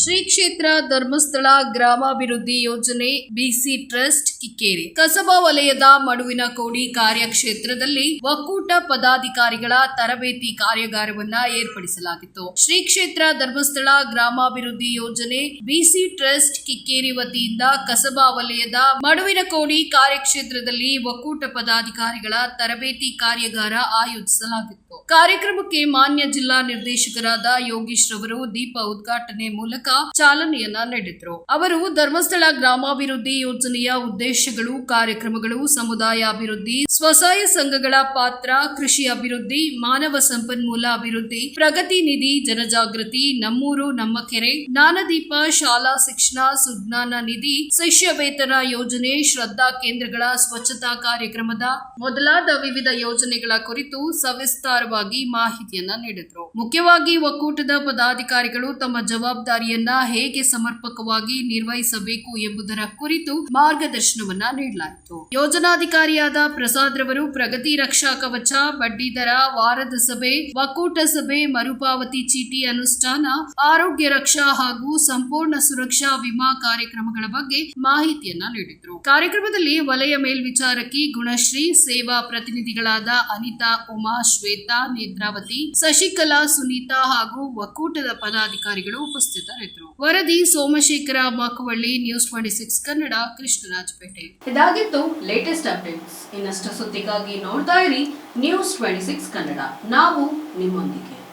ಶ್ರೀ ಕ್ಷೇತ್ರ ಧರ್ಮಸ್ಥಳ ಗ್ರಾಮಾಭಿವೃದ್ಧಿ ಯೋಜನೆ ಬಿಸಿ ಟ್ರಸ್ಟ್ ಕಿಕ್ಕೇರಿ. ಕಸಬಾ ವಲಯದ ಮಡುವಿನ ಕೋಡಿ ಕಾರ್ಯಕ್ಷೇತ್ರದಲ್ಲಿ ಒಕ್ಕೂಟ ಪದಾಧಿಕಾರಿಗಳ ತರಬೇತಿ ಕಾರ್ಯಾಗಾರವನ್ನ ಏರ್ಪಡಿಸಲಾಗಿತ್ತು. ಶ್ರೀ ಕ್ಷೇತ್ರ ಧರ್ಮಸ್ಥಳ ಗ್ರಾಮಾಭಿವೃದ್ಧಿ ಯೋಜನೆ ಬಿಸಿ ಟ್ರಸ್ಟ್ ಕಿಕ್ಕೇರಿ ವತಿಯಿಂದ ಕಸಬಾ ವಲಯದ ಮಡುವಿನ ಕೋಡಿ ಕಾರ್ಯಕ್ಷೇತ್ರದಲ್ಲಿ ಒಕ್ಕೂಟ ಪದಾಧಿಕಾರಿಗಳ ತರಬೇತಿ ಕಾರ್ಯಾಗಾರ ಆಯೋಜಿಸಲಾಗಿತ್ತು. ಕಾರ್ಯಕ್ರಮಕ್ಕೆ ಮಾನ್ಯ ಜಿಲ್ಲಾ ನಿರ್ದೇಶಕರಾದ ಯೋಗೀಶ್ ರವರು ದೀಪ ಉದ್ಘಾಟನೆ ಮೂಲಕ ಚಾಲನೆಯನ್ನ ನೀಡಿದ್ರು. ಅವರು ಧರ್ಮಸ್ಥಳ ಗ್ರಾಮಾಭಿವೃದ್ಧಿ ಯೋಜನೆಯ ಉದ್ದೇಶಗಳು, ಕಾರ್ಯಕ್ರಮಗಳು, ಸಮುದಾಯ ಅಭಿವೃದ್ಧಿ, ಸ್ವಸಹಾಯ ಸಂಘಗಳ ಪಾತ್ರ, ಕೃಷಿ ಅಭಿವೃದ್ಧಿ, ಮಾನವ ಸಂಪನ್ಮೂಲ ಅಭಿವೃದ್ಧಿ, ಪ್ರಗತಿ ನಿಧಿ, ಜನಜಾಗೃತಿ, ನಮ್ಮೂರು, ನಮ್ಮ ಕೆರೆ, ಜ್ಞಾನದೀಪ ಶಾಲಾ ಶಿಕ್ಷಣ, ಸುಜ್ಞಾನ ನಿಧಿ, ಶಿಷ್ಯ ವೇತನ ಯೋಜನೆ, ಶ್ರದ್ಧಾ ಕೇಂದ್ರಗಳ ಸ್ವಚ್ಛತಾ ಕಾರ್ಯಕ್ರಮದ ಮೊದಲಾದ ವಿವಿಧ ಯೋಜನೆಗಳ ಕುರಿತು ಸವಿಸ್ತಾರವಾಗಿ ಮಾಹಿತಿಯನ್ನ ನೀಡಿದ್ರು. ಮುಖ್ಯವಾಗಿ ಒಕ್ಕೂಟದ ಪದಾಧಿಕಾರಿಗಳು ತಮ್ಮ ಜವಾಬ್ದಾರಿಯನ್ನ ಹೇಗೆ ಸಮರ್ಪಕವಾಗಿ ನಿರ್ವಹಿಸಬೇಕು ಎಂಬುದರ ಕುರಿತು ಮಾರ್ಗದರ್ಶನವನ್ನ ನೀಡಲಾಯಿತು. ಯೋಜನಾಧಿಕಾರಿಯಾದ ಪ್ರಸಾದ್ ರವರು ಪ್ರಗತಿ ರಕ್ಷಾ ಕವಚ, ಬಡ್ಡಿ ದರ, ವಾರದ ಸಭೆ, ಒಕ್ಕೂಟ ಸಭೆ, ಮರುಪಾವತಿ ಚೀಟಿ ಅನುಷ್ಠಾನ, ಆರೋಗ್ಯ ರಕ್ಷಾ ಹಾಗೂ ಸಂಪೂರ್ಣ ಸುರಕ್ಷಾ ವಿಮಾ ಕಾರ್ಯಕ್ರಮಗಳ ಬಗ್ಗೆ ಮಾಹಿತಿಯನ್ನ ನೀಡಿದ್ರು. ಕಾರ್ಯಕ್ರಮದಲ್ಲಿ ವಲಯ ಮೇಲ್ವಿಚಾರಕಿ ಗುಣಶ್ರೀ, ಸೇವಾ ಪ್ರತಿನಿಧಿಗಳಾದ ಅನಿತಾ, ಉಮಾ, ಶ್ವೇತಾ, ನೇತ್ರಾವತಿ, ಶಶಿಕಲಾ, ಸುನೀತಾ ಹಾಗೂ ಒಕ್ಕೂಟದ ಪದಾಧಿಕಾರಿಗಳು ಉಪಸ್ಥಿತರಿದ್ದರು. ವರದಿ Somashekara Makavalli news twenty six Kannada, Krishnarajapete. ಇದಾಗಿತ್ತು ಲೇಟೆಸ್ಟ್ ಅಪ್ಡೇಟ್ಸ್ ಇನ್ನಷ್ಟು ಸುದ್ದಿಗಾಗಿ ನೋಡ್ತಾ ಇರಿ ನ್ಯೂಸ್ ಟ್ವೆಂಟಿ ಸಿಕ್ಸ್ ಕನ್ನಡ. ನಾವು ನಿಮ್ಮೊಂದಿಗೆ.